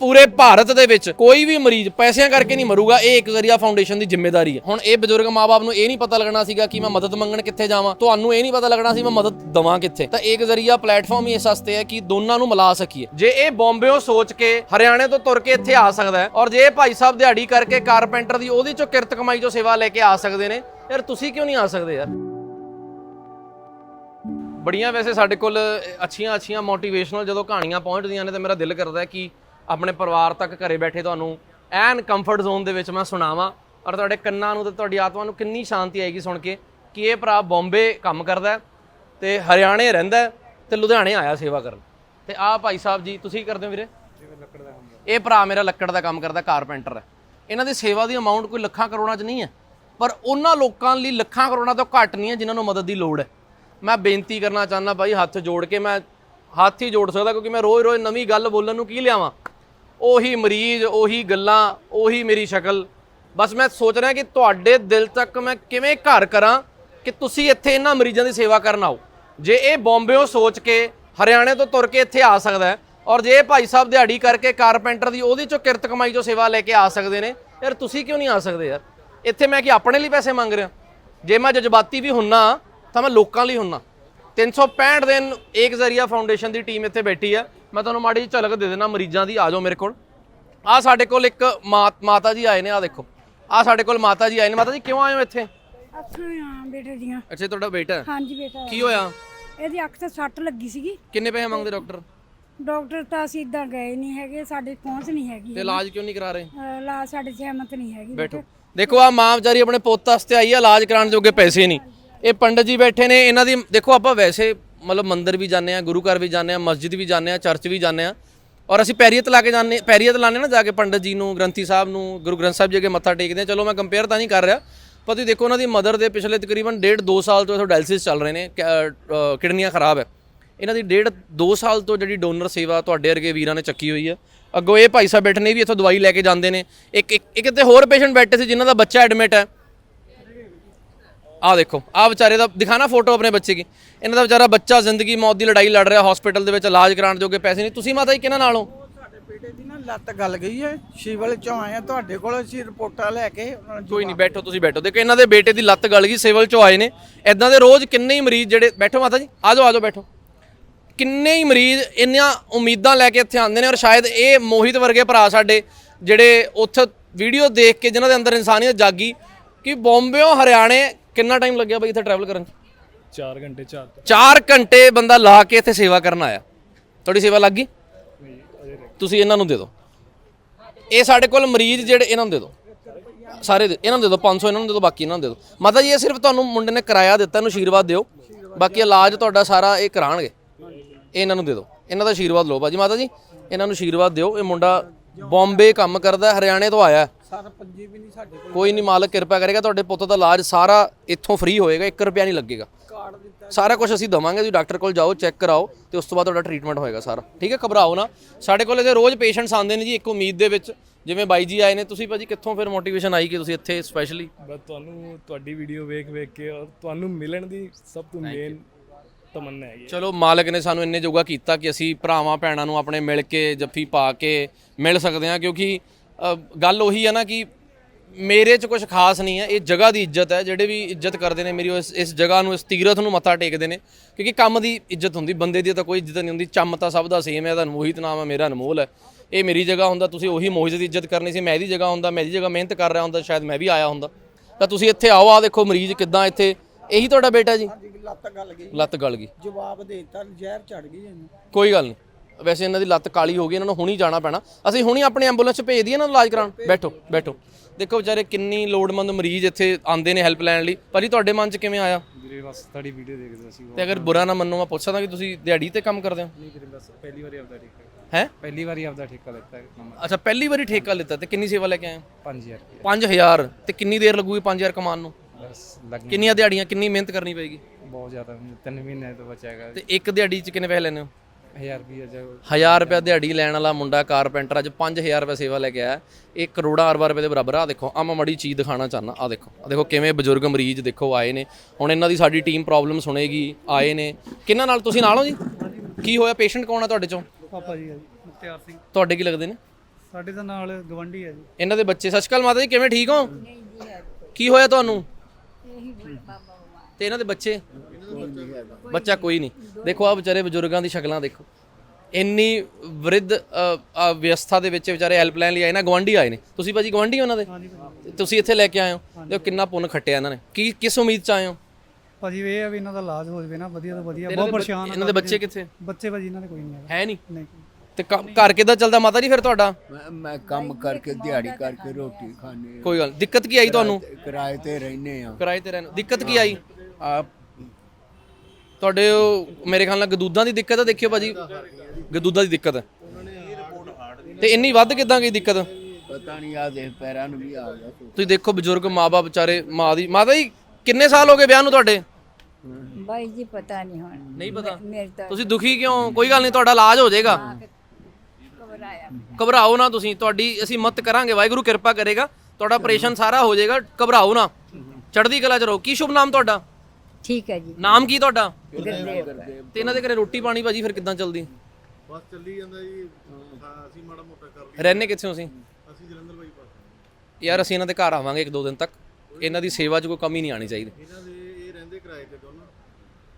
ਪੂਰੇ ਭਾਰਤ ਦੇ ਵਿੱਚ ਕੋਈ ਵੀ ਮਰੀਜ਼ ਪੈਸਿਆਂ ਕਰਕੇ ਨਹੀਂ ਮਰੂਗਾ, ਇਹ ਇੱਕ ਜ਼ਰੀਆ ਫਾਊਂਡੇਸ਼ਨ ਦੀ ਜ਼ਿੰਮੇਵਾਰੀ ਹੈ। ਹੁਣ ਇਹ ਬਜ਼ੁਰਗ ਮਾਪੇ ਨੂੰ ਇਹ ਨਹੀਂ ਪਤਾ ਲੱਗਣਾ ਸੀਗਾ ਕਿ ਮੈਂ ਮਦਦ ਮੰਗਣ ਕਿੱਥੇ ਜਾਵਾਂ। ਤੁਹਾਨੂੰ ਇਹ ਨਹੀਂ ਪਤਾ ਲੱਗਣਾ ਸੀ ਮੈਂ ਮਦਦ ਦਵਾਂ ਕਿੱਥੇ। ਤਾਂ ਇੱਕ ਜ਼ਰੀਆ ਪਲੇਟਫਾਰਮ ਹੀ ਇਸ ਵਾਸਤੇ ਹੈ ਕਿ ਦੋਨਾਂ ਨੂੰ ਮਿਲਾ ਸਕੀਏ। ਜੇ ਇਹ ਬੰਬੇੋਂ ਸੋਚ ਕੇ ਹਰਿਆਣੇ ਤੋਂ ਤੁਰ ਕੇ ਇੱਥੇ ਆ ਸਕਦਾ ਹੈ ਔਰ ਜੇ ਇਹ ਭਾਈ ਸਾਹਿਬ ਦਿਹਾੜੀ ਕਰਕੇ ਕਾਰਪੈਂਟਰ ਦੀ ਉਹਦੀ ਚੋਂ ਕਿਰਤ ਕਮਾਈ ਚੋਂ ਸੇਵਾ ਲੈ ਕੇ ਆ ਸਕਦੇ ਨੇ, ਯਾਰ ਤੁਸੀਂ ਕਿਉਂ ਨਹੀਂ ਆ ਸਕਦੇ ਯਾਰ? ਬੜੀਆਂ ਵੈਸੇ ਸਾਡੇ ਕੋਲ ਅੱਛੀਆਂ ਅੱਛੀਆਂ ਮੋਟੀਵੇਸ਼ਨਲ ਜਦੋਂ ਕਹਾਣੀਆਂ ਪਹੁੰਚਦੀਆਂ ਨੇ ਤਾਂ ਮੇਰਾ ਦਿਲ ਕਰਦਾ ਹੈ ਕਿ ਆਪਣੇ ਪਰਿਵਾਰ ਤੱਕ ਘਰੇ ਬੈਠੇ ਤੁਹਾਨੂੰ ਐਨ ਕੰਫਰਟ ਜ਼ੋਨ ਦੇ ਵਿੱਚ ਮੈਂ ਸੁਣਾਵਾਂ। ਔਰ ਤੁਹਾਡੇ ਕੰਨਾਂ ਨੂੰ ਤੇ ਤੁਹਾਡੀ ਆਤਮਾ ਨੂੰ ਕਿੰਨੀ ਸ਼ਾਂਤੀ ਆਏਗੀ ਸੁਣ ਕੇ ਕਿ ਇਹ ਭਰਾ ਬੰਬੇ ਕੰਮ ਕਰਦਾ ਹੈ ਤੇ ਹਰਿਆਣੇ ਰਹਿੰਦਾ ਹੈ ਤੇ ਲੁਧਿਆਣੇ ਆਇਆ ਸੇਵਾ ਕਰਨ। ਤੇ ਆਹ ਭਾਈ ਸਾਹਿਬ ਜੀ, ਤੁਸੀਂ ਕਰਦੇ ਹੋ ਵੀਰੇ? ਇਹ ਭਰਾ ਮੇਰਾ ਲੱਕੜ ਦਾ ਕੰਮ ਕਰਦਾ, ਕਾਰਪੈਂਟਰ ਹੈ। ਇਹਨਾਂ ਦੀ ਸੇਵਾ ਦੀ ਅਮਾਉਂਟ ਕੋਈ ਲੱਖਾਂ ਕਰੋੜਾਂ 'ਚ ਨਹੀਂ ਹੈ। ਪਰ ਉਹਨਾਂ ਲੋਕਾਂ ਲਈ ਲੱਖਾਂ ਕਰੋੜਾਂ ਤੋਂ ਘੱਟ ਨਹੀਂ ਹੈ ਜਿਨ੍ਹਾਂ ਨੂੰ ਮਦਦ ਦੀ ਲੋੜ ਹੈ। ਮੈਂ ਬੇਨਤੀ ਕਰਨਾ ਚਾਹੁੰਦਾ ਭਾਈ, ਹੱਥ ਜੋੜ ਕੇ ਮੈਂ, ਹੱਥ ਹੀ ਜੋੜ ਸਕਦਾ ਕਿਉਂਕਿ ਮੈਂ ਰੋਜ਼-ਰੋਜ਼ ਨਵੀਂ ਗੱਲ ਬੋਲਣ ਨੂੰ ਕੀ ਲਿਆਵਾਂ? ਉਹੀ ਮਰੀਜ਼, ਉਹੀ ਗੱਲਾਂ, ਉਹੀ ਮੇਰੀ ਸ਼ਕਲ। ਬਸ ਮੈਂ ਸੋਚ ਰਿਹਾ ਕਿ ਤੁਹਾਡੇ ਦਿਲ ਤੱਕ ਮੈਂ ਕਿਵੇਂ ਘਰ ਕਰਾਂ ਕਿ ਤੁਸੀਂ ਇੱਥੇ ਇਹਨਾਂ ਮਰੀਜ਼ਾਂ ਦੀ ਸੇਵਾ ਕਰਨ ਆਓ। ਜੇ ਇਹ ਬੰਬੇੋਂ ਸੋਚ ਕੇ ਹਰਿਆਣੇ ਤੋਂ ਤੁਰ ਕੇ ਇੱਥੇ ਆ ਸਕਦਾ ਹੈ ਔਰ ਜੇ ਭਾਈ ਸਾਹਿਬ ਦਿਹਾੜੀ ਕਰਕੇ ਕਾਰਪੈਂਟਰ ਦੀ ਉਹਦੀ ਚੋਂ ਕਿਰਤ ਕਮਾਈ ਚੋਂ ਸੇਵਾ ਲੈ ਕੇ ਆ ਸਕਦੇ ਨੇ, ਯਾਰ ਤੁਸੀਂ ਕਿਉਂ ਨਹੀਂ ਆ ਸਕਦੇ ਯਾਰ? ਇੱਥੇ ਮੈਂ ਕਿ ਆਪਣੇ ਲਈ ਪੈਸੇ ਮੰਗ ਰਿਹਾ? ਜੇ ਮੈਂ ਜਜ਼ਬਾਤੀ ਵੀ ਹੁੰਨਾ ਤਾਂ ਮੈਂ ਲੋਕਾਂ ਲਈ ਹੁੰਨਾ। 365 ਦਿਨ ਏਕ ਜ਼ਰੀਆ ਫਾਊਂਡੇਸ਼ਨ ਦੀ ਟੀਮ ਇੱਥੇ ਬੈਠੀ ਹੈ ਮੈਂ ਤੁਹਾਨੂੰ ਮਾੜੀ ਜਿਹੀ ਝਲਕ ਦੇ ਦੇਣਾ ਮਰੀਜ਼ਾਂ ਦੀ ਆ ਜਾਓ ਮੇਰੇ ਕੋਲ। ਆ ਸਾਡੇ ਕੋਲ ਇੱਕ ਮਾਤ- ਜੀ ਆਏ ਨੇ ਆ ਦੇਖੋ। ਆ ਸਾਡੇ ਕੋਲ ਮਾਤਾ ਜੀ ਆਏ ਨੇ। ਮਾਤਾ ਜੀ ਕਿਉਂ ਆਏ ਹੋ ਇੱਥੇ? ਅੱਖਾਂ ਆ ਬੇਟੇ ਦੀਆਂ। ਅੱਛਾ ਤੁਹਾਡਾ ਬੇਟਾ। ਹਾਂਜੀ ਬੇਟਾ ਕੀ ਹੋਇਆ? ਇਹਦੀ ਅੱਖ ਤੇ ਸੱਟ ਲੱਗੀ ਸੀਗੀ। ਕਿੰਨੇ ਪੈਸੇ ਮੰਗਦੇ ਡਾਕਟਰ? ਡਾਕਟਰ ਤਾਂ ਅਸੀਂ ਇਦਾਂ ਗਏ ਨਹੀਂ ਹੈਗੇ ਸਾਡੇ ਪਹੁੰਚ ਨਹੀਂ ਹੈਗੀ ਤੇ ਇਲਾਜ ਕਿਉਂ ਨਹੀਂ ਕਰਾ ਰਹੇ? ਲਾ ਸਾਡੇ ਸਹਿਮਤ ਨਹੀਂ ਹੈਗੀ ਬੈਠੋ। ਦੇਖੋ ਆ ਮਾਂ ਵਿਚਾਰੀ ਆਪਣੇ ਪੁੱਤ ਵਾਸਤੇ ਆਈ ਆ ਇਲਾਜ ਕਰਾਉਣ ਜੋਗੇ ਪੈਸੇ ਨਹੀਂ। ਇਹ ਪੰਡਤ ਜੀ ਬੈਠੇ ਨੇ, ਇਹਨਾਂ ਦੀ, ਦੇਖੋ ਆਪਾਂ ਵੈਸੇ ਮਤਲਬ ਮੰਦਿਰ ਵੀ ਜਾਂਦੇ ਆ ਗੁਰੂ ਘਰ ਵੀ ਜਾਂਦੇ ਆ ਮਸਜਿਦ ਵੀ ਜਾਂਦੇ ਆ ਚਰਚ ਵੀ ਜਾਂਦੇ ਆ ਔਰ ਅਸੀਂ ਪੈਰੀਅਤ ਲਾ ਕੇ ਜਾਂਦੇ, ਪੈਰੀਅਤ ਲਾਣੇ ਨਾ ਜਾ ਕੇ ਪੰਡਤ ਜੀ ਨੂੰ, ਗ੍ਰੰਥੀ ਸਾਹਿਬ ਨੂੰ, ਗੁਰੂ ਗ੍ਰੰਥ ਸਾਹਿਬ ਜੀ ਅੱਗੇ ਮੱਥਾ ਟੇਕਦੇ ਆ ਚਲੋ ਮੈਂ ਕੰਪੇਅਰ ਤਾਂ ਨਹੀਂ ਕਰ ਰਿਹਾ, ਪਰ ਤੁਸੀਂ ਦੇਖੋ ਉਹਨਾਂ ਦੀ ਮਦਰ ਦੇ ਪਿਛਲੇ ਤਕਰੀਬਨ ਡੇਢ 2 ਸਾਲ ਤੋਂ ਇਥੋਂ ਡਾਇਲਿਸਿਸ ਚੱਲ ਰਹੇ ਨੇ, ਕੈ- ਕਿਡਨੀਆਂ ਖਰਾਬ ਹੈ। ਇਹਨਾਂ ਦੀ ਡੇਢ 2 ਸਾਲ ਤੋਂ ਜਿਹੜੀ ਡੋਨਰ ਸੇਵਾ ਤੁਹਾਡੇ ਵਰਗੇ ਵੀਰਾਂ ਨੇ ਚੱਕੀ ਹੋਈ ਹੈ। ਅੱਗੋਂ ਇਹ ਭਾਈ ਸਾਹਿਬ ਬੈਠੇ ਨੇ ਵੀ ਇੱਥੋਂ ਦਵਾਈ ਲੈ ਕੇ ਜਾਂਦੇ ਨੇ। ਇੱਕ ਇੱਕ ਇੱਕ ਤੇ ਹੋਰ ਪੇਸ਼ੈਂਟ ਬੈਠੇ ਸੀ ਜਿਨ੍ਹਾਂ ਦਾ ਬੱਚਾ ਐਡਮਿਟ ਹੈ। ਆ ਦੇਖੋ ਆ ਵਿਚਾਰੇ ਦਾ ਦਿਖਾਣਾ ਫੋਟੋ ਆਪਣੇ ਬੱਚੇ ਦੀ ਇਹਨਾਂ ਦਾ ਵਿਚਾਰਾ ਬੱਚਾ ਜ਼ਿੰਦਗੀ ਮੌਤ ਦੀ ਲੜਾਈ ਲੜ ਰਿਹਾ ਹਸਪੀਟਲ ਦੇ ਵਿੱਚ ਇਲਾਜ ਕਰਾਉਣ ਜੋਗੇ ਪੈਸੇ ਨਹੀਂ। ਤੁਸੀਂ ਮਾਤਾ ਜੀ ਕਿਹਨਾਂ ਨਾਲ? ਹੋ ਸਾਡੇ ਬੇਟੇ ਦੀ ਨਾ ਲੱਤ ਗਲ ਗਈ ਹੈ ਸ਼ਿਵਲ ਚੋਂ ਆਏ ਆ ਤੁਹਾਡੇ ਕੋਲ ਅਸੀਂ ਰਿਪੋਰਟਾਂ ਲੈ ਕੇ ਉਹਨਾਂ ਨੂੰ ਕੋਈ ਨਹੀਂ ਬੈਠੋ ਤੁਸੀਂ ਬੈਠੋ। ਦੇਖੋ ਇਹਨਾਂ ਦੇ ਬੇਟੇ ਦੀ ਲੱਤ ਗਲ ਗਈ ਸਿਵਲ ਚੋਂ ਆਏ ਨੇ। ਐਦਾਂ ਦੇ ਰੋਜ਼ ਕਿੰਨੇ ਹੀ ਮਰੀਜ਼ ਜਿਹੜੇ ਬੈਠੋ ਮਾਤਾ ਜੀ ਆ ਜਾਓ ਆ ਜਾਓ ਬੈਠੋ। ਕਿੰਨੇ ਹੀ ਮਰੀਜ਼ ਇੰਨੀਆਂ ਉਮੀਦਾਂ ਲੈ ਕੇ ਇੱਥੇ ਆਉਂਦੇ ਨੇ ਔਰ ਸ਼ਾਇਦ ਇਹ ਮੋਹਿਤ ਵਰਗੇ ਭਰਾ ਸਾਡੇ ਜਿਹੜੇ ਉੱਥੇ ਵੀਡੀਓ ਦੇਖ ਕੇ ਜਿਨ੍ਹਾਂ ਦੇ ਅੰਦਰ ਇਨਸਾਨੀਅਤ ਜਾਗੀ ਕਿ ਬੰਬੇੋਂ ਹਰਿਆਣੇ ਕਿੰਨਾ ਟਾਈਮ ਲੱਗਿਆ ਬਈ ਇੱਥੇ ਟਰੈਵਲ ਕਰਨ? 'ਚ 4 ਘੰਟੇ। 4 4 ਘੰਟੇ ਬੰਦਾ ਲਾ ਕੇ ਇੱਥੇ ਸੇਵਾ ਕਰਨ ਆਇਆ। ਤੁਹਾਡੀ ਸੇਵਾ ਲੱਗ ਗਈ? ਤੁਸੀਂ ਇਹਨਾਂ ਨੂੰ ਦੇ ਦਿਓ ਇਹ ਸਾਡੇ ਕੋਲ ਮਰੀਜ਼ ਜਿਹੜੇ ਇਹਨਾਂ ਨੂੰ ਦੇ ਦਿਓ ਸਾਰੇ ਦੇ ਇਹਨਾਂ ਨੂੰ ਦੇ ਦਿਓ 500 ਇਹਨਾਂ ਨੂੰ ਦੇ ਦਿਓ ਬਾਕੀ ਇਹਨਾਂ ਨੂੰ ਦੇ ਦਿਓ ਮਾਤਾ ਜੀ ਇਹ ਸਿਰਫ ਤੁਹਾਨੂੰ ਮੁੰਡੇ ਨੇ ਕਿਰਾਇਆ ਦਿੱਤਾ ਇਹਨੂੰ ਆਸ਼ੀਰਵਾਦ ਦਿਓ। ਬਾਕੀ ਇਲਾਜ ਤੁਹਾਡਾ ਸਾਰਾ ਇਹ ਕਰਾਣਗੇ। ਇਹ ਇਹਨਾਂ ਨੂੰ ਦੇ ਦਿਓ ਇਹਨਾਂ ਦਾ ਆਸ਼ੀਰਵਾਦ ਲਓ ਬਾਜੀ ਮਾਤਾ ਜੀ। ਇਹਨਾਂ ਨੂੰ ਆਸ਼ੀਰਵਾਦ ਦਿਓ। ਇਹ ਮੁੰਡਾ ਬੰਬੇ ਕੰਮ ਕਰਦਾ ਹਰਿਆਣੇ ਤੋਂ ਆਇਆ। ਹੈ। ਸਾਰਾ ਪੰਜੀ ਵੀ ਨਹੀਂ ਸਾਡੇ ਕੋਲ। ਕੋਈ ਨਹੀਂ ਮਾਲਕ ਕਿਰਪਾ ਕਰੇਗਾ ਤੁਹਾਡੇ ਪੁੱਤ ਦਾ ਇਲਾਜ ਸਾਰਾ ਇੱਥੋਂ ਫ੍ਰੀ ਹੋਏਗਾ 1 ਰੁਪਿਆ ਨਹੀਂ ਲੱਗੇਗਾ। ਕਾਰਡ ਦਿੱਤਾ ਸਾਰਾ ਕੁਝ ਅਸੀਂ ਦਵਾਂਗੇ ਤੁਸੀਂ ਡਾਕਟਰ ਕੋਲ ਜਾਓ ਚੈੱਕ ਕਰਾਓ ਤੇ ਉਸ ਤੋਂ ਬਾਅਦ ਤੁਹਾਡਾ ਟ੍ਰੀਟਮੈਂਟ ਹੋਏਗਾ ਸਾਰਾ। ਠੀਕ ਹੈ ਘਬਰਾਓ ਨਾ। ਸਾਡੇ ਕੋਲ ਇਹਦੇ ਰੋਜ਼ ਪੇਸ਼ੈਂਟਸ ਆਉਂਦੇ ਨੇ ਜੀ ਇੱਕ ਉਮੀਦ ਦੇ ਵਿੱਚ। ਜਿਵੇਂ ਬਾਈ ਜੀ ਆਏ ਨੇ ਤੁਸੀਂ ਭਾਜੀ ਕਿੱਥੋਂ ਫਿਰ ਮੋਟੀਵੇਸ਼ਨ ਆਈ ਕਿ ਤੁਸੀਂ ਇੱਥੇ ਸਪੈਸ਼ਲੀ ਬਸ ਤੁਹਾਨੂੰ ਤੁਹਾਡੀ ਵੀਡੀਓ ਵੇਖ ਵੇਖ ਕੇ ਔਰ ਤੁਹਾਨੂੰ ਮਿਲਣ ਦੀ ਸਭ ਤੋਂ ਮੇਨ ਤਮੰਨਾ ਹੈਗੀ ਹੈ। ਚਲੋ ਮਾਲਕ ਨੇ ਸਾਨੂੰ ਇੰਨੇ ਜੋਗਾ ਕੀਤਾ ਕਿ ਅਸੀਂ ਭਰਾਵਾਂ ਭੈਣਾਂ ਨੂੰ ਆਪਣੇ ਮਿਲ ਕੇ ਜੱਫੀ ਪਾ ਕੇ ਮਿਲ ਸਕਦੇ ਹਾਂ ਕਿਉਂਕਿ ਗੱਲ ਉਹੀ ਹੈ ਨਾ ਕਿ ਮੇਰੇ 'ਚ ਕੁਝ ਖਾਸ ਨਹੀਂ ਹੈ ਇਹ ਜਗ੍ਹਾ ਦੀ ਇੱਜ਼ਤ ਹੈ ਜਿਹੜੇ ਵੀ ਇੱਜ਼ਤ ਕਰਦੇ ਨੇ ਮੇਰੀ ਉਹ ਇਸ ਜਗ੍ਹਾ ਨੂੰ ਇਸ ਤੀਰਥ ਨੂੰ ਮੱਥਾ ਟੇਕਦੇ ਨੇ ਕਿਉਂਕਿ ਕੰਮ ਦੀ ਇੱਜ਼ਤ ਹੁੰਦੀ ਬੰਦੇ ਦੀ ਤਾਂ ਕੋਈ ਇੱਜ਼ਤ ਨਹੀਂ ਹੁੰਦੀ ਚੰਮ ਤਾਂ ਸਭ ਦਾ ਸੇਮ ਹੈ ਇਹਦਾ ਮੋਹਿਤ ਨਾਮ ਹੈ ਮੇਰਾ ਅਨਮੋਲ ਹੈ। ਇਹ ਮੇਰੀ ਜਗ੍ਹਾ ਹੁੰਦਾ ਤੁਸੀਂ ਉਹੀ ਮੋਹਿਤ ਦੀ ਇੱਜ਼ਤ ਕਰਨੀ ਸੀ ਮੈਂ ਇਹਦੀ ਜਗ੍ਹਾ ਹੁੰਦਾ ਮੈਂ ਇਹਦੀ ਜਗ੍ਹਾ ਮਿਹਨਤ ਕਰ ਰਿਹਾ ਹੁੰਦਾ ਸ਼ਾਇਦ ਮੈਂ ਵੀ ਆਇਆ ਹੁੰਦਾ। ਤਾਂ ਤੁਸੀਂ ਇੱਥੇ ਆਓ ਆ ਦੇਖੋ ਮਰੀਜ਼ ਕਿੱਦਾਂ ਇੱਥੇ ਇਹੀ ਤੁਹਾਡਾ ਬੇਟਾ ਜੀ? ਲੱਤ ਗਲ ਗਈ। ਲੱਤ ਗਲ ਗਈ। ਜਵਾਬ ਦੇ ਦਿੱਤਾ ਜ਼ਹਿਰ ਚੜ ਗਈ ਇਹਨੂੰ। ਕੋਈ ਗੱਲ ਨਹੀਂ। ਵੈਸੇ ਇਹਨਾਂ ਦੀ ਲੱਤ ਕਾਲੀ ਹੋ ਗਈ ਇਹਨਾਂ ਨੂੰ ਹੁਣੀ ਜਾਣਾ ਪੈਣਾ। ਅਸੀਂ ਹੁਣੀ ਆਪਣੀ ਐਂਬੂਲੈਂਸ 'ਚ ਭੇਜ ਦਈਏ ਇਹਨਾਂ ਨੂੰ ਇਲਾਜ ਕਰਾਉਣ। ਬੈਠੋ ਬੈਠੋ। ਦੇਖੋ ਵਿਚਾਰੇ ਕਿੰਨੀ ਲੋੜਮੰਦ ਮਰੀਜ਼ ਇੱਥੇ ਆਉਂਦੇ ਨੇ ਹੈਲਪ ਲੈਣ ਲਈ। ਭਾਜੀ ਤੁਹਾਡੇ ਮਨ 'ਚ ਕਿਵੇਂ ਆਇਆ? ਵੀਰੇ ਬਸ ਤੁਹਾਡੀ ਵੀਡੀਓ ਦੇਖਦੇ ਸੀ ਤੇ ਅਗਰ ਬੁਰਾ ਨਾ ਮੰਨੋ ਮੈਂ ਪੁੱਛ ਸਕਦਾ ਕਿ ਤੁਸੀਂ ਦਿਹਾੜੀ ਤੇ ਕੰਮ ਕਰਦੇ ਹੋ? ਨਹੀਂ ਵੀਰੇ ਬਸ ਪਹਿਲੀ ਵਾਰੀ ਆਪਦਾ ਠੇਕਾ ਹੈ। ਪਹਿਲੀ ਵਾਰੀ ਆਪਦਾ ਠੇਕਾ ਲਿੱਤਾ ਕੰਮ ਅੱਛਾ ਪਹਿਲੀ ਵਾਰੀ ਠੇਕਾ ਲਿੱਤਾ ਤੇ ਕਿੰਨੀ ਸੇਵਾ ਲੈ ਕੇ ਆਏ ਹੋ? 5000 ਰੁਪਏ। 5000 ਤੇ ਕਿੰਨੀ ਦੇਰ ਲੱਗੂਗੀ 5000 ਕਮਾਉਣ ਨੂੰ? ਬਸ ਲੱਗ ਕਿੰਨੀਆਂ ਦਿਹਾੜੀਆਂ ਕਿੰਨੀ ਮਿਹਨਤ ਕਰਨੀ ਪਏਗੀ? ਬਹੁਤ ਜ਼ਿਆਦਾ ਤਿੰਨ ਮਹੀਨੇ ਤੋਂ ਬਚੇਗਾ ਤੇ ਇੱਕ ਦਿਹਾੜੀ 'ਚ ਕਿੰਨੇ ਪੈਸੇ ਲੈਣੇ ਹੋ? 1000 ਰੁਪਏ ਜੋ 1000 ਰੁਪਏ ਦਿਹਾੜੀ ਲੈਣ ਵਾਲਾ ਮੁੰਡਾ ਕਾਰਪੈਂਟਰ ਅੱਜ 5000 ਰੁਪਏ ਸੇਵਾ ਲੈ ਕੇ ਆਇਆ। ਇਹ ਕਰੋੜਾਂ ਅਰਬਾਂ ਰੁਪਏ ਦੇ ਬਰਾਬਰ ਆ ਦੇਖੋ ਆ ਮੈਂ ਮੜੀ ਚੀਜ਼ ਦਿਖਾਣਾ ਚਾਹਨਾ ਆ ਦੇਖੋ ਆ ਦੇਖੋ ਕਿਵੇਂ ਬਜ਼ੁਰਗ ਮਰੀਜ਼ ਦੇਖੋ ਆਏ ਨੇ। ਹੁਣ ਇਹਨਾਂ ਦੀ ਸਾਡੀ ਟੀਮ ਪ੍ਰੋਬਲਮ ਸੁਣੇਗੀ ਆਏ ਨੇ। ਕਿੰਨਾਂ ਨਾਲ? ਤੁਸੀਂ ਨਾਲ ਹੋ ਜੀ? ਕੀ ਹੋਇਆ? ਪੇਸ਼ੈਂਟ ਕੌਣ ਆ ਤੁਹਾਡੇ ਚੋਂ? ਪਾਪਾ ਜੀ ਮੁਖਤਿਆਰ ਸਿੰਘ। ਤੁਹਾਡੇ ਕੀ ਲੱਗਦੇ ਨੇ? ਸਾਡੇ ਤਾਂ ਨਾਲ ਗਵੰਡੀ ਹੈ ਜੀ। ਇਹਨਾਂ ਦੇ ਬੱਚੇ। ਸਤਿ ਸ਼੍ਰੀ ਅਕਾਲ ਮਾਤਾ ਜੀ ਕਿਵੇਂ ਠੀਕ ਹੋ? ਕੀ ਹੋਇਆ ਤੁਹਾਨੂੰ? ਤੇ ਇਹਨਾਂ ਦੇ ਬੱਚੇ? ਬੱਚਾ ਕੋਈ ਨਹੀਂ ਦੇਖੋ ਆ ਵਿਚਾਰੇ ਬਜ਼ੁਰਗਾਂ ਦੀ ਸ਼ਕਲਾਂ ਦੇਖੋ। ਇੰਨੀ ਵਿਰਧ ਵਿਵਸਥਾ ਦੇ ਵਿੱਚ ਵਿਚਾਰੇ ਹੈਲਪਲਾਈਨ ਲਈ ਆਏ ਨਾ ਗਵਾਂਢੀ ਆਏ ਨੇ। ਤੁਸੀਂ ਭਾਜੀ ਗਵਾਂਢੀ ਹੋ ਉਹਨਾਂ ਦੇ? ਤੁਸੀਂ ਇੱਥੇ ਲੈ ਕੇ ਆਏ ਹੋ? ਦੇਖੋ ਕਿੰਨਾ ਪੁੰਨ ਖੱਟਿਆ ਇਹਨਾਂ ਨੇ। ਕੀ ਕਿਸ ਉਮੀਦ ਚ ਆਏ ਹੋ? ਭਾਜੀ ਇਹ ਆ ਵੀ ਇਹਨਾਂ ਦਾ ਇਲਾਜ ਹੋ ਜਾਵੇ ਨਾ ਵਧੀਆ ਤੋਂ ਵਧੀਆ। ਬਹੁਤ ਪਰੇਸ਼ਾਨ ਇਹਨਾਂ ਦੇ ਬੱਚੇ ਕਿੱਥੇ? ਬੱਚੇ ਭਾਜੀ ਇਹਨਾਂ ਦੇ ਕੋਈ ਨਹੀਂ ਹੈ ਨਹੀਂ ਨਹੀਂ। ਤੇ ਘਰ ਕਿੱਦਾਂ ਚੱਲਦਾ ਮਾਤਾ ਜੀ ਫਿਰ ਤੁਹਾਡਾ? ਮੈਂ ਕੰਮ ਕਰਕੇ ਦਿਹਾੜੀ ਕਰਕੇ ਰੋਟੀ ਖਾਣੇ ਕੋਈ ਗੱਲ ਦਿੱਕਤ ਕੀ ਆਈ ਤੁਹਾਨੂੰ? ਕਿਰਾਏ ਤੇ ਰਹਿੰਦੇ ਆ। ਕਿਰਾਏ ਤੇ ਰਹਿਣ ਦਿੱਕਤ ਕੀ ਆਈ? ਆ ਤੁਹਾਡੇ ਉਹ ਮੇਰੇ ਖਿਆਲ ਨਾਲ ਗਦੂਦਾਂ ਦੀ ਦਿੱਕਤ ਹੈ ਦੇਖਿਓ ਭਾਜੀ। ਗਦੂਦਾਂ ਦੀ ਦਿੱਕਤ ਹੈ ਤੇ ਇੰਨੀ ਵੱਧ ਕਿਦਾਂ ਗਈ ਦਿੱਕਤ? ਪਤਾ ਨਹੀਂ ਆ ਦੇ ਪੈਰਾਂ ਨੂੰ ਵੀ ਆ ਗਿਆ ਤੁਸੀਂ ਦੇਖੋ ਬਜ਼ੁਰਗ ਮਾਪੇ ਵਿਚਾਰੇ ਮਾਂ ਦੀ ਮਾਤਾ ਜੀ ਕਿੰਨੇ ਸਾਲ ਹੋ ਗਏ ਵਿਆਹ ਨੂੰ ਤੁਹਾਡੇ? ਬਾਈ ਜੀ ਪਤਾ ਨਹੀਂ ਹੁਣ। ਨਹੀਂ ਪਤਾ। ਮੇਰੇ ਤਾਂ ਤੁਸੀਂ ਦੁਖੀ ਕਿਉਂ? ਕੋਈ ਗੱਲ ਨਹੀਂ ਤੁਹਾਡਾ ਇਲਾਜ ਹੋ ਜਾਏਗਾ। ਘਬਰਾਇਆ ਘਬਰਾਓ ਨਾ ਤੁਸੀਂ ਤੁਹਾਡੀ ਅਸੀਂ ਮਦਦ ਕਰਾਂਗੇ ਵਾਹਿਗੁਰੂ ਕਿਰਪਾ ਕਰੇਗਾ। ਤੁਹਾਡਾ ਆਪਰੇਸ਼ਨ ਸਾਰਾ ਹੋ ਜਾਏਗਾ ਘਬਰਾਓ ਨਾ। ਚੜ੍ਹਦੀ ਕਲਾ ਚ ਰਹੋ। ਕੀ ਸ਼ੁਭ ਨਾਮ ਤੁਹਾਡਾ? ਠੀਕ ਹੈ ਜੀ। ਨਾਮ ਕੀ ਤੁਹਾਡਾ? ਗੁਰਦੇਵ। ਤੇ ਇਹਨਾਂ ਦੇ ਘਰੇ ਰੋਟੀ ਪਾਣੀ ਭਾਜੀ ਫਿਰ ਕਿੱਦਾਂ ਚੱਲਦੀ? ਬਸ ਚੱਲੀ ਜਾਂਦਾ ਜੀ। ਹਾਂ ਅਸੀਂ ਮਾੜਾ ਮੋਟਾ ਕਰ ਲਈ ਰਹਿੰਦੇ ਕਿੱਥੇ ਹੋ ਤੁਸੀਂ ਅਸੀਂ ਜਲੰਧਰ ਬਾਈ ਪਾਸ ਯਾਰ ਅਸੀਂ ਇਹਨਾਂ ਦੇ ਘਰ ਆਵਾਂਗੇ ਇੱਕ ਦੋ ਦਿਨ ਤੱਕ। ਇਹਨਾਂ ਦੀ ਸੇਵਾ 'ਚ ਕੋਈ ਕਮੀ ਨਹੀਂ ਆਣੀ ਚਾਹੀਦੀ। ਇਹਨਾਂ ਦੇ ਇਹ ਰਹਿੰਦੇ ਕਿਰਾਏ ਤੇ ਦੋਨੋਂ।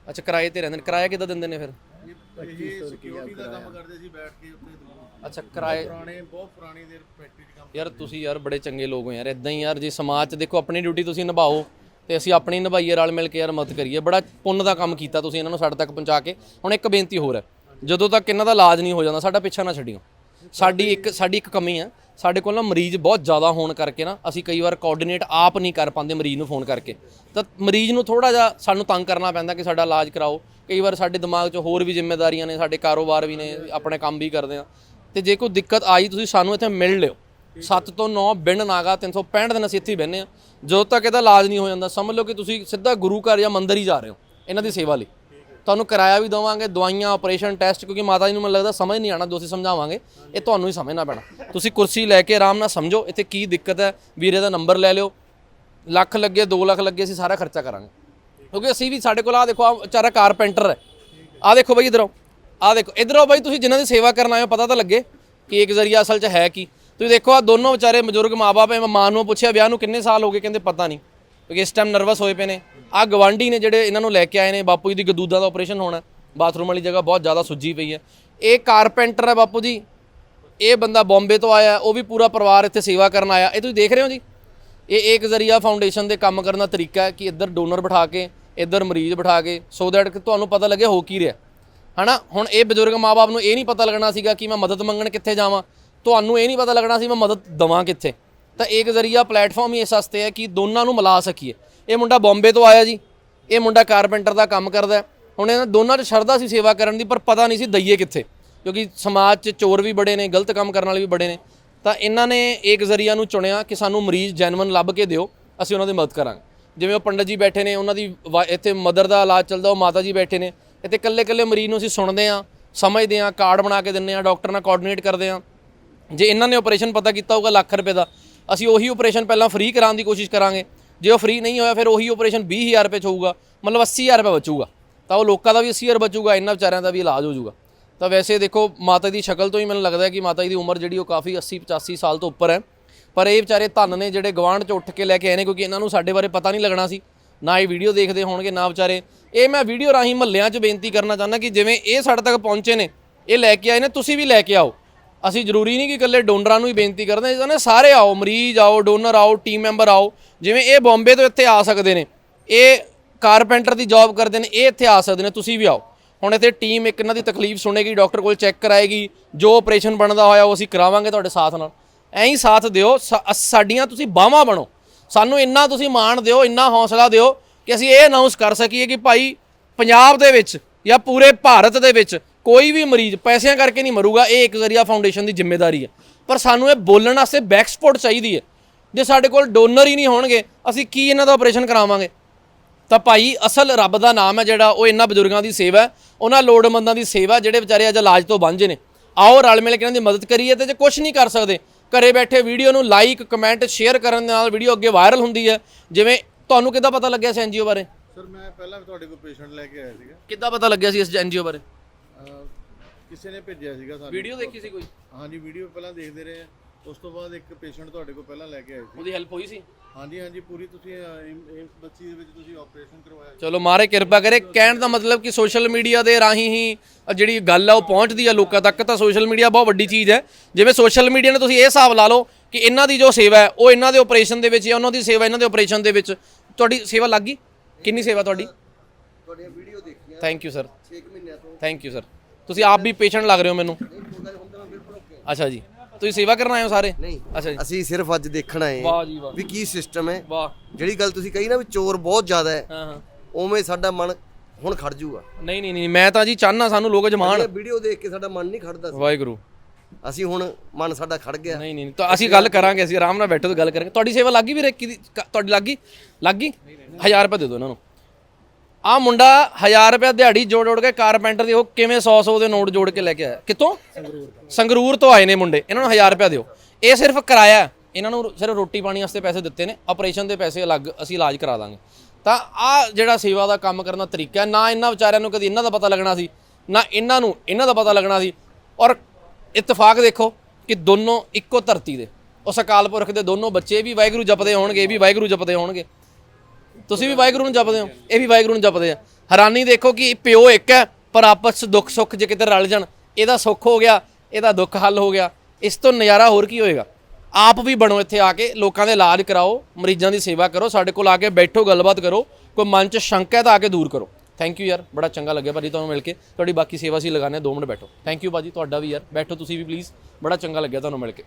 ਅੱਛਾ ਕਿਰਾਏ ਤੇ ਰਹਿੰਦੇ ਨੇ। ਕਿਰਾਇਆ ਕਿੱਦਾਂ ਦਿੰਦੇ ਨੇ ਫਿਰ? ਇਹ ਇਹ ਸਿਕਿਉਰਿਟੀ ਦਾ ਕੰਮ ਕਰਦੇ ਸੀ ਬੈਠ ਕੇ ਉੱਤੇ ਅੱਛਾ ਕਿਰਾਏ ਪੁਰਾਣੇ ਬਹੁਤ ਪੁਰਾਣੀ ਦੇਰ ਫੈਕਟਰੀ 'ਚ ਕੰਮ ਯਾਰ ਤੁਸੀਂ ਯਾਰ ਬੜੇ ਚੰਗੇ ਲੋਕ ਹੋ ਯਾਰ। ਇਦਾਂ ਹੀ ਯਾਰ ਜੇ ਸਮਾਜ 'ਚ ਦੇਖੋ ਆਪਣੀ ਡਿਊਟੀ ਤੁਸੀਂ ਨਿਭਾਓ। ਤੇ ਅਸੀਂ ਆਪਣੀ ਨਿਭਾਈਏ, ਰਲ ਮਿਲ ਕੇ ਯਾਰ ਮਦਦ ਕਰੀਏ। ਬੜਾ ਪੁੰਨ ਦਾ ਕੰਮ ਕੀਤਾ ਤੁਸੀਂ ਇਹਨਾਂ ਨੂੰ ਸਾਡੇ ਤੱਕ ਪਹੁੰਚਾ ਕੇ। ਹੁਣ ਇੱਕ ਬੇਨਤੀ ਹੋਰ ਹੈ, ਜਦੋਂ ਤੱਕ ਇਹਨਾਂ ਦਾ ਇਲਾਜ ਨਹੀਂ ਹੋ ਜਾਂਦਾ, ਸਾਡਾ ਪਿੱਛਾ ਨਾ ਛੱਡਿਓ। ਸਾਡੀ ਇੱਕ ਸਾਡੀ ਇੱਕ ਕਮੀ ਹੈ, ਸਾਡੇ ਕੋਲ ਨਾ ਮਰੀਜ਼ ਬਹੁਤ ਜ਼ਿਆਦਾ ਹੋਣ ਕਰਕੇ ਨਾ, ਅਸੀਂ ਕਈ ਵਾਰ ਕੋਆਰਡੀਨੇਟ ਆਪ ਨਹੀਂ ਕਰ ਪਾਉਂਦੇ ਮਰੀਜ਼ ਨੂੰ ਫੋਨ ਕਰਕੇ। ਤਾਂ ਮਰੀਜ਼ ਨੂੰ ਥੋੜਾ ਜਿਹਾ ਸਾਨੂੰ ਤੰਗ ਕਰਨਾ ਪੈਂਦਾ ਕਿ ਸਾਡਾ ਇਲਾਜ ਕਰਾਓ। ਕਈ ਵਾਰ ਸਾਡੇ ਦਿਮਾਗ 'ਚ ਹੋਰ ਵੀ ਜ਼ਿੰਮੇਵਾਰੀਆਂ ਨੇ, ਸਾਡੇ ਕਾਰੋਬਾਰ ਵੀ ਨੇ ਆਪਣੇ ਕੰਮ ਵੀ ਕਰਦੇ ਆ। ਤੇ ਜੇ ਕੋਈ ਦਿੱਕਤ ਆਈ, ਤੁਸੀਂ ਸਾਨੂੰ ਇੱਥੇ ਮਿਲ ਲਿਓ। 7 ਤੋਂ 9 ਬਿੰਡ ਨਾਗਾ 365 ਦਿਨ ਅਸੀਂ ਇੱਥੇ ਹੀ ਬਹਿੰਦੇ ਆ ਜਦੋਂ ਤੱਕ ਇਹਦਾ ਇਲਾਜ ਨਹੀਂ ਹੋ ਜਾਂਦਾ, ਸਮਝ ਲਓ ਕਿ ਤੁਸੀਂ ਸਿੱਧਾ ਗੁਰੂ ਘਰ ਜਾਂ ਮੰਦਿਰ ਹੀ ਜਾ ਰਹੇ ਹੋ, ਇਹਨਾਂ ਦੀ ਸੇਵਾ ਲਈ। ਤੁਹਾਨੂੰ ਕਿਰਾਇਆ ਵੀ ਦਵਾਂਗੇ, ਦਵਾਈਆਂ ਆਪਰੇਸ਼ਨ ਟੈਸਟ ਕਿਉਂਕਿ ਮਾਤਾ ਜੀ ਨੂੰ ਮੈਨੂੰ ਲੱਗਦਾ ਸਮਝ ਨਹੀਂ ਆਣਾ ਜੋ ਅਸੀਂ ਸਮਝਾਵਾਂਗੇ। ਇਹ ਤੁਹਾਨੂੰ ਹੀ ਸਮਝਣਾ ਪੈਣਾ। ਤੁਸੀਂ ਕੁਰਸੀ ਲੈ ਕੇ ਆਰਾਮ ਨਾਲ ਸਮਝੋ, ਇੱਥੇ ਕੀ ਦਿੱਕਤ ਹੈ, ਵੀਰੇ ਦਾ ਨੰਬਰ ਲੈ ਲਿਓ। ਲੱਖ ਲੱਗੇ 2 ਲੱਖ ਲੱਗੇ, ਅਸੀਂ ਸਾਰਾ ਖਰਚਾ ਕਰਾਂਗੇ। ਕਿਉਂਕਿ ਅਸੀਂ ਵੀ ਸਾਡੇ ਕੋਲ ਆ ਦੇਖੋ ਆ ਵਿਚਾਰਾ ਕਾਰਪੈਂਟਰ ਹੈ। ਆ ਦੇਖੋ ਬਈ ਇਧਰੋਂ ਆ ਦੇਖੋ, ਇਧਰੋਂ ਬਾਈ ਤੁਸੀਂ ਜਿਨ੍ਹਾਂ ਦੀ ਸੇਵਾ ਕਰਨ ਆਏ ਹੋ, ਪਤਾ ਤਾਂ ਲੱਗੇ ਕਿ ਇੱਕ ਜ਼ਰੀਆ ਅਸਲ 'ਚ ਹੈ ਕੀ। ਤੁਸੀਂ ਦੇਖੋ ਆ ਦੋਨੋਂ ਵਿਚਾਰੇ ਬਜ਼ੁਰਗ ਮਾਪੇ ਮਾਂ ਨੂੰ ਪੁੱਛਿਆ, ਵਿਆਹ ਨੂੰ ਕਿੰਨੇ ਸਾਲ ਹੋ ਗਏ? ਕਹਿੰਦੇ ਪਤਾ ਨਹੀਂ। ਕਿਉਂਕਿ ਇਸ ਟਾਈਮ ਨਰਵਸ ਹੋਏ ਪਏ ਨੇ। ਆ ਗਵਾਂਢੀ ਨੇ ਜਿਹੜੇ ਇਹਨਾਂ ਨੂੰ ਲੈ ਕੇ ਆਏ ਨੇ, ਬਾਪੂ ਜੀ ਦੀ ਗਦੂਦਾਂ ਦਾ ਆਪਰੇਸ਼ਨ ਹੋਣਾ ਬਾਥਰੂਮ ਵਾਲੀ ਜਗ੍ਹਾ ਬਹੁਤ ਜ਼ਿਆਦਾ ਸੁੱਜੀ ਪਈ ਹੈ। ਇਹ ਕਾਰਪੈਂਟਰ ਹੈ ਬਾਪੂ ਜੀ। ਇਹ ਬੰਦਾ ਬੰਬੇ ਤੋਂ ਆਇਆ, ਉਹ ਵੀ ਪੂਰਾ ਪਰਿਵਾਰ ਇੱਥੇ ਸੇਵਾ ਕਰਨ ਆਇਆ। ਇਹ ਤੁਸੀਂ ਦੇਖ ਰਹੇ ਹੋ ਜੀ? ਇਹ ਇੱਕ ਜ਼ਰੀਆ ਫਾਊਂਡੇਸ਼ਨ ਦੇ ਕੰਮ ਕਰਨ ਦਾ ਤਰੀਕਾ ਹੈ ਕਿ ਇੱਧਰ ਡੋਨਰ ਬਿਠਾ ਕੇ, ਇੱਧਰ ਮਰੀਜ਼ ਬਿਠਾ ਕੇ ਸੋ ਦੈਟ ਤੁਹਾਨੂੰ ਪਤਾ ਲੱਗੇ ਹੋ ਕੀ ਰਿਹਾ। ਹਨਾ? ਹੁਣ ਇਹ ਬਜ਼ੁਰਗ ਮਾਪੇ ਨੂੰ ਇਹ ਨਹੀਂ ਪਤਾ ਲੱਗਣਾ ਸੀਗਾ ਕਿ ਮੈਂ ਮਦਦ ਮੰਗਣ ਕਿੱਥੇ ਜਾਵਾਂ। ਤੁਹਾਨੂੰ ਇਹ ਨਹੀਂ ਪਤਾ ਲੱਗਣਾ ਸੀ ਮੈਂ ਮਦਦ ਦਵਾਂ ਕਿੱਥੇ। ਤਾਂ ਇੱਕ ਜ਼ਰੀਆ ਪਲੇਟਫਾਰਮ ਹੀ ਇਸ ਵਾਸਤੇ ਹੈ ਕਿ ਦੋਨਾਂ ਨੂੰ ਮਿਲਾ ਸਕੀਏ। ਇਹ ਮੁੰਡਾ ਬੰਬੇ ਤੋਂ ਆਇਆ ਜੀ। ਇਹ ਮੁੰਡਾ ਕਾਰਪੈਂਟਰ ਦਾ ਕੰਮ ਕਰਦਾ ਹੁਣ ਇਹਨਾਂ ਦੋਨਾਂ 'ਚ ਸ਼ਰਧਾ ਸੀ ਸੇਵਾ ਕਰਨ ਦੀ, ਪਰ ਪਤਾ ਨਹੀਂ ਸੀ ਦਈਏ ਕਿੱਥੇ। ਕਿਉਂਕਿ ਸਮਾਜ 'ਚ ਚੋਰ ਵੀ ਬੜੇ ਨੇ, ਗਲਤ ਕੰਮ ਕਰਨ ਵਾਲੇ ਵੀ ਬੜੇ ਨੇ। ਤਾਂ ਇਹਨਾਂ ਨੇ ਇੱਕ ਜ਼ਰੀਆ ਨੂੰ ਚੁਣਿਆ ਕਿ ਸਾਨੂੰ ਮਰੀਜ਼ ਜੈਨੂਇਨ ਲੱਭ ਕੇ ਦਿਓ, ਅਸੀਂ ਉਹਨਾਂ ਦੀ ਮਦਦ ਕਰਾਂਗੇ। ਜਿਵੇਂ ਉਹ ਪੰਡਤ ਜੀ ਬੈਠੇ ਨੇ, ਉਹਨਾਂ ਦੀ ਵਾ- ਇੱਥੇ ਮਦਰ ਦਾ ਇਲਾਜ ਚੱਲਦਾ, ਉਹ ਮਾਤਾ ਜੀ ਬੈਠੇ ਨੇ। ਇੱਥੇ ਇਕੱਲੇ ਇਕੱਲੇ ਮਰੀਜ਼ ਨੂੰ ਅਸੀਂ ਸੁਣਦੇ ਹਾਂ, ਸਮਝਦੇ ਹਾਂ, ਕਾਰਡ ਬਣਾ ਕੇ ਦਿੰਦੇ ਹਾਂ, ਡਾਕਟਰ ਨਾਲ ਕੋਆਰਡੀਨੇਟ ਕਰਦੇ ਹਾਂ। ਜੇ ਇਹਨਾਂ ਨੇ ਆਪਰੇਸ਼ਨ ਪਤਾ ਕੀਤਾ ਹੋਊਗਾ ਲੱਖ ਰੁਪਏ ਦਾ, ਅਸੀਂ ਉਹੀ ਆਪਰੇਸ਼ਨ ਪਹਿਲਾਂ ਫ੍ਰੀ ਕਰਾਉਣ ਦੀ ਕੋਸ਼ਿਸ਼ ਕਰਾਂਗੇ। ਜੇ ਉਹ ਫ੍ਰੀ ਨਹੀਂ ਹੋਇਆ, ਫਿਰ ਉਹੀ ਆਪਰੇਸ਼ਨ 20000 ਰੁਪਏ ਚ ਹੋਊਗਾ, ਮਤਲਬ 80000 ਰੁਪਏ ਬਚੂਗਾ। ਤਾਂ ਉਹ ਲੋਕਾਂ ਦਾ ਵੀ 80000 ਬਚੂਗਾ, ਇਹਨਾਂ ਵਿਚਾਰਿਆਂ ਦਾ ਵੀ ਇਲਾਜ ਹੋ ਜਾਊਗਾ। ਤਾਂ ਵੈਸੇ ਦੇਖੋ, ਮਾਤਾ ਦੀ ਸ਼ਕਲ ਤੋਂ ਹੀ ਮੈਨੂੰ ਲੱਗਦਾ ਹੈ ਕਿ ਮਾਤਾ ਜੀ ਦੀ ਉਮਰ ਜਿਹੜੀ ਉਹ ਕਾਫੀ 80 85 ਸਾਲ ਤੋਂ ਉੱਪਰ ਹੈ। ਪਰ ਇਹ ਵਿਚਾਰੇ ਧੰਨ ਨੇ ਜਿਹੜੇ ਗਵਾਂਢ ਚ ਉੱਠ ਕੇ ਲੈ ਕੇ ਆਏ ਨੇ, ਕਿਉਂਕਿ ਇਹਨਾਂ ਨੂੰ ਸਾਡੇ ਬਾਰੇ ਪਤਾ ਨਹੀਂ ਲੱਗਣਾ ਸੀ। ਨਾ ਇਹ ਵੀਡੀਓ ਦੇਖਦੇ ਹੋਣਗੇ, ਨਾ ਵਿਚਾਰੇ। ਇਹ ਮੈਂ ਵੀਡੀਓ ਰਾਹੀਂ ਮਹੱਲਿਆਂ 'ਚ ਬੇਨਤੀ ਕਰਨਾ ਚਾਹੁੰਦਾ ਕਿ ਜਿਵੇਂ ਇਹ ਸਾਡੇ ਤੱਕ ਪਹੁੰਚੇ ਨੇ, ਇਹ ਲੈ ਕੇ ਆਏ ਨੇ, ਤੁਸੀਂ ਵੀ ਲੈ ਕੇ ਆਓ। ਅਸੀਂ ਜ਼ਰੂਰੀ ਨਹੀਂ ਕਿ ਇਕੱਲੇ ਡੋਨਰਾਂ ਨੂੰ ਹੀ ਬੇਨਤੀ ਕਰਦੇ ਹਾਂ ਸਾਰੇ ਆਓ, ਮਰੀਜ਼ ਆਓ, ਡੋਨਰ ਆਓ ਟੀਮ ਮੈਂਬਰ ਆਓ। ਜਿਵੇਂ ਇਹ ਬੰਬੇ ਤੋਂ ਇੱਥੇ ਆ ਸਕਦੇ ਨੇ, ਇਹ ਕਾਰਪੈਂਟਰ ਦੀ ਜੌਬ ਕਰਦੇ ਨੇ, ਇਹ ਇੱਥੇ ਆ ਸਕਦੇ ਨੇ, ਤੁਸੀਂ ਵੀ ਆਓ। ਹੁਣ ਇੱਥੇ ਟੀਮ ਇੱਕ ਇਹਨਾਂ ਦੀ ਤਕਲੀਫ ਸੁਣੇਗੀ ਡਾਕਟਰ ਕੋਲ ਚੈੱਕ ਕਰਾਏਗੀ, ਜੋ ਆਪਰੇਸ਼ਨ ਬਣਦਾ ਹੋਇਆ ਉਹ ਅਸੀਂ ਕਰਾਵਾਂਗੇ ਤੁਹਾਡੇ ਸਾਥ ਨਾਲ। ਐਂ ਹੀ ਸਾਥ ਦਿਓ ਸਾਡੀਆਂ ਤੁਸੀਂ ਬਾਹਾਂ ਬਣੋ। ਸਾਨੂੰ ਇੰਨਾ ਤੁਸੀਂ ਮਾਣ ਦਿਓ, ਇੰਨਾ ਹੌਸਲਾ ਦਿਓ ਕਿ ਅਸੀਂ ਇਹ ਅਨਾਉਂਸ ਕਰ ਸਕੀਏ ਕਿ ਭਾਈ ਪੰਜਾਬ ਦੇ ਵਿੱਚ ਜਾਂ ਪੂਰੇ ਭਾਰਤ ਦੇ ਵਿੱਚ ਕੋਈ ਵੀ ਮਰੀਜ਼ ਪੈਸਿਆਂ ਕਰਕੇ ਨਹੀਂ ਮਰੂਗਾ ਇਹ ਇੱਕ ਜ਼ਰੀਆ ਫਾਊਂਡੇਸ਼ਨ ਦੀ ਜ਼ਿੰਮੇਵਾਰੀ ਹੈ। ਪਰ ਸਾਨੂੰ ਇਹ ਬੋਲਣ ਵਾਸਤੇ ਬੈਕ ਸਪੋਰਟ ਚਾਹੀਦੀ ਹੈ। ਜੇ ਸਾਡੇ ਕੋਲ ਡੋਨਰ ਹੀ ਨਹੀਂ ਹੋਣਗੇ ਅਸੀਂ ਕੀ ਇਹਨਾਂ ਦਾ ਆਪਰੇਸ਼ਨ ਕਰਾਵਾਂਗੇ? ਤਾਂ ਭਾਈ ਅਸਲ ਰੱਬ ਦਾ ਨਾਮ ਹੈ ਜਿਹੜਾ ਉਹ ਇਹਨਾਂ ਬਜ਼ੁਰਗਾਂ ਦੀ ਸੇਵਾ ਹੈ ਉਹਨਾਂ ਲੋੜਵੰਦਾਂ ਦੀ ਸੇਵਾ ਜਿਹੜੇ ਵਿਚਾਰੇ ਅੱਜ ਇਲਾਜ ਤੋਂ ਵਾਂਝੇ ਨੇ। ਆਓ ਰਲ ਮਿਲ ਕੇ ਇਹਨਾਂ ਦੀ ਮਦਦ ਕਰੀਏ ਤੇ ਜੇ ਕੁਝ ਨਹੀਂ ਕਰ ਸਕਦੇ ਘਰੇ ਬੈਠੇ ਵੀਡੀਓ ਨੂੰ ਲਾਈਕ ਕਮੈਂਟ ਸ਼ੇਅਰ ਕਰਨ ਦੇ ਨਾਲ ਵੀਡੀਓ ਅੱਗੇ ਵਾਇਰਲ ਹੁੰਦੀ ਹੈ। ਜਿਵੇਂ ਤੁਹਾਨੂੰ ਕਿੱਦਾਂ ਪਤਾ ਲੱਗਿਆ ਸੀ ਐਨਜੀਓ ਬਾਰੇ? ਸਰ ਮੈਂ ਪਹਿਲਾਂ ਵੀ ਤੁਹਾਡੇ ਕੋਲ ਪੇਸ਼ੈਂਟ ਲੈ ਕੇ ਆਇਆ ਸੀਗਾ। ਕਿੱਦਾਂ ਪਤਾ ਲੱਗਿਆ ਸੀ ਇਸ ਐਨਜੀਓ ਬਾਰੇ? ਕਿਸੇ ਨੇ ਭੇਜਿਆ ਸੀਗਾ ਸਾਨੂੰ। ਵੀਡੀਓ ਦੇਖੀ ਸੀ ਕੋਈ? ਹਾਂਜੀ ਵੀਡੀਓ ਪਹਿਲਾਂ ਦੇਖਦੇ ਰਹੇ ਆ। ਉਸ ਤੋਂ ਬਾਅਦ ਇੱਕ ਪੇਸ਼ੈਂਟ ਤੁਹਾਡੇ ਕੋਲ ਪਹਿਲਾਂ ਲੈ ਕੇ ਆਏ ਸੀ। ਉਹਦੀ ਹੈਲਪ ਹੋਈ ਸੀ? ਹਾਂਜੀ ਹਾਂਜੀ ਪੂਰੀ ਤੁਸੀਂ ਇਸ ਬੱਚੀ ਦੇ ਵਿੱਚ ਤੁਸੀਂ ਆਪਰੇਸ਼ਨ ਕਰਵਾਇਆ। ਚਲੋ ਮਾਰੇ ਕਿਰਪਾ ਕਰੇ। ਕਹਿਣ ਦਾ ਮਤਲਬ ਕਿ ਸੋਸ਼ਲ ਮੀਡੀਆ ਦੇ ਰਾਹੀਂ ਹੀ ਅ ਜਿਹੜੀ ਗੱਲ ਆ ਉਹ ਪਹੁੰਚਦੀ ਆ ਲੋਕਾਂ ਤੱਕ ਤਾਂ ਸੋਸ਼ਲ ਮੀਡੀਆ ਬਹੁਤ ਵੱਡੀ ਚੀਜ਼ ਹੈ। ਜਿਵੇਂ ਸੋਸ਼ਲ ਮੀਡੀਆ ਨੇ ਤੁਸੀਂ ਇਹ ਹਿਸਾਬ ਲਾ ਲਓ ਕਿ ਇਹਨਾਂ ਦੀ ਜੋ ਸੇਵਾ ਹੈ ਉਹ ਇਹਨਾਂ ਦੇ ਆਪਰੇਸ਼ਨ ਦੇ ਵਿੱਚ ਜਾਂ ਉਹਨਾਂ ਦੀ ਸੇਵਾ ਇਹਨਾਂ ਦੇ ਆਪਰੇਸ਼ਨ ਦੇ ਵਿੱਚ। ਤੁਹਾਡੀ ਸੇਵਾ ਲੱਗ ਗਈ? ਕਿੰਨੀ ਸੇਵਾ ਤੁਹਾਡੀ? ਤੁਹਾਡੀਆਂ ਵੀਡੀਓ ਦੇਖੀਆਂ। ਥੈਂਕ ਯੂ ਸਰ 6 ਮਹੀਨਿਆਂ ਤੋਂ। ਥੈਂਕ ਯੂ ਸਰ ਤੁਸੀਂ ਆਪ ਵੀ ਪੇਸ਼ੈਂਟ ਲੱਗ ਰਹੇ ਹੋ ਮੈਨੂੰ। ਅੱਛਾ ਜੀ। ਤੁਸੀਂ ਸੇਵਾ ਕਰਨ ਆਏ ਹੋ ਸਾਰੇ? ਨਹੀਂ ਅੱਛਾ ਜੀ। ਅਸੀਂ ਸਿਰਫ ਅੱਜ ਦੇਖਣ ਆਏ ਵਾਹ ਹਾਂ ਜੀ ਵਾਹ। ਵੀ ਕੀ ਸਿਸਟਮ ਹੈ। ਵਾਹ। ਜਿਹੜੀ ਗੱਲ ਤੁਸੀਂ ਕਹੀ ਨਾ ਵੀ ਚੋਰ ਬਹੁਤ ਜ਼ਿਆਦਾ ਹੈ ਹਾਂ ਹਾਂ। ਉਵੇਂ ਸਾਡਾ ਮਨ ਹੁਣ ਖੜ ਜੂਗਾ। ਨਹੀਂ ਨਹੀਂ ਨਹੀਂ ਮੈਂ ਤਾਂ ਜੀ ਚਾਹਨਾ ਸਾਨੂੰ ਲੋਕ ਜਮਾਨ। ਵੀਡੀਓ ਦੇਖ ਕੇ ਸਾਡਾ ਮਨ ਨਹੀਂ ਖੜਦਾ ਸੀ। ਵਾਹਿਗੁਰੂ। ਅਸੀਂ ਹੁਣ ਮਨ ਸਾਡਾ ਖੜ ਗਿਆ। ਨਹੀਂ ਨਹੀਂ ਤਾਂ ਅਸੀਂ ਗੱਲ ਕਰਾਂਗੇ ਅਸੀਂ ਆਰਾਮ ਨਾਲ ਬੈਠੋ ਤੇ ਗੱਲ ਕਰਾਂਗੇ। ਤੁਹਾਡੀ ਸੇਵਾ ਲੱਗੀ ਵੀਰੇ? ਕਿਹਦੀ ਕ- ਤੁਹਾਡੀ ਲੱਗੀ ਲੱਗੀ 1000 ਰੁਪਏ ਦੇ ਦਿਓ ਇਹਨਾਂ ਨੂੰ। ਆ ਮੁੰਡਾ 1000 ਰੁਪਏ ਦਿਹਾੜੀ ਜੋੜ ਜੋੜ ਕੇ ਕਾਰਪੈਂਟਰ ਦੇ, ਉਹ ਕਿਵੇਂ 100 100 ਦੇ ਨੋਟ ਜੋੜ ਕੇ ਲੈ ਕੇ ਆਇਆ? ਕਿੱਥੋਂ? ਸੰਗਰੂਰ ਤੋਂ ਆਏ ਨੇ ਮੁੰਡੇ। ਇਹਨਾਂ ਨੂੰ 1000 ਰੁਪਏ ਦਿਓ। ਇਹ ਸਿਰਫ ਕਿਰਾਇਆ ਇਹਨਾਂ ਨੂੰ ਸਿਰਫ ਰੋਟੀ ਪਾਣੀ ਵਾਸਤੇ ਪੈਸੇ ਦਿੱਤੇ ਨੇ। ਆਪਰੇਸ਼ਨ ਦੇ ਪੈਸੇ ਅਲੱਗ ਅਸੀਂ ਇਲਾਜ ਕਰਾ ਦਾਂਗੇ। ਤਾਂ ਆ ਜਿਹੜਾ ਸੇਵਾ ਦਾ ਕੰਮ ਕਰਨ ਦਾ ਤਰੀਕਾ ਨਾ ਇਹਨਾਂ ਵਿਚਾਰਿਆਂ ਨੂੰ ਕਦੀ ਇਹਨਾਂ ਦਾ ਪਤਾ ਲੱਗਣਾ ਸੀ, ਨਾ ਇਹਨਾਂ ਨੂੰ ਇਹਨਾਂ ਦਾ ਪਤਾ ਲੱਗਣਾ ਸੀ। ਔਰ ਇਤਫਾਕ ਦੇਖੋ ਕਿ ਦੋਨੋਂ ਇੱਕੋ ਧਰਤੀ ਦੇ। ਉਸ ਅਕਾਲ ਪੁਰਖ ਦੇ ਦੋਨੋਂ ਬੱਚੇ ਵੀ ਵਾਹਿਗੁਰੂ ਜਪਦੇ ਹੋਣਗੇ, ਇਹ ਵੀ ਵਾਹਿਗੁਰੂ ਜਪਦੇ ਹੋਣਗੇ। ਤੁਸੀਂ ਵੀ ਵਾਹਿਗੁਰੂ ਨੂੰ ਜਪਦੇ ਹੋ, ਇਹ ਵੀ ਵਾਹਿਗੁਰੂ ਨੂੰ ਜਪਦੇ ਆ। ਹੈਰਾਨੀ ਦੇਖੋ ਕਿ ਪਿਓ ਇੱਕ ਹੈ, ਪਰ ਆਪਸ ਦੁੱਖ ਸੁੱਖ ਜੇ ਕਿਤੇ ਰਲ ਜਾਣ, ਇਹਦਾ ਸੁੱਖ ਹੋ ਗਿਆ, ਇਹਦਾ ਦੁੱਖ ਹੱਲ ਹੋ ਗਿਆ, ਇਸ ਤੋਂ ਨਜ਼ਾਰਾ ਹੋਰ ਕੀ ਹੋਏਗਾ? ਆਪ ਵੀ ਬਣੋ ਇੱਥੇ ਆ ਕੇ, ਲੋਕਾਂ ਦੇ ਇਲਾਜ ਕਰਾਓ, ਮਰੀਜ਼ਾਂ ਦੀ ਸੇਵਾ ਕਰੋ, ਸਾਡੇ ਕੋਲ ਆ ਕੇ ਬੈਠੋ, ਗੱਲਬਾਤ ਕਰੋ, ਕੋਈ ਮਨ 'ਚ ਸ਼ੰਕਾ ਹੈ ਤਾਂ ਆ ਕੇ ਦੂਰ ਕਰੋ। ਥੈਂਕ ਯੂ ਯਾਰ, ਬੜਾ ਚੰਗਾ ਲੱਗਿਆ ਭਾਜੀ ਤੁਹਾਨੂੰ ਮਿਲ ਕੇ। ਤੁਹਾਡੀ ਬਾਕੀ ਸੇਵਾ ਸੀ ਲਗਾਣੇ 2 ਮਿੰਟ ਬੈਠੋ। ਥੈਂਕ ਯੂ ਭਾਜੀ, ਤੁਹਾਡਾ ਵੀ ਯਾਰ, ਬੈਠੋ ਤੁਸੀਂ ਵੀ ਪਲੀਜ਼ ਬੜਾ ਚੰਗਾ ਲੱਗਿਆ ਤੁਹਾਨੂੰ ਮਿਲ ਕੇ।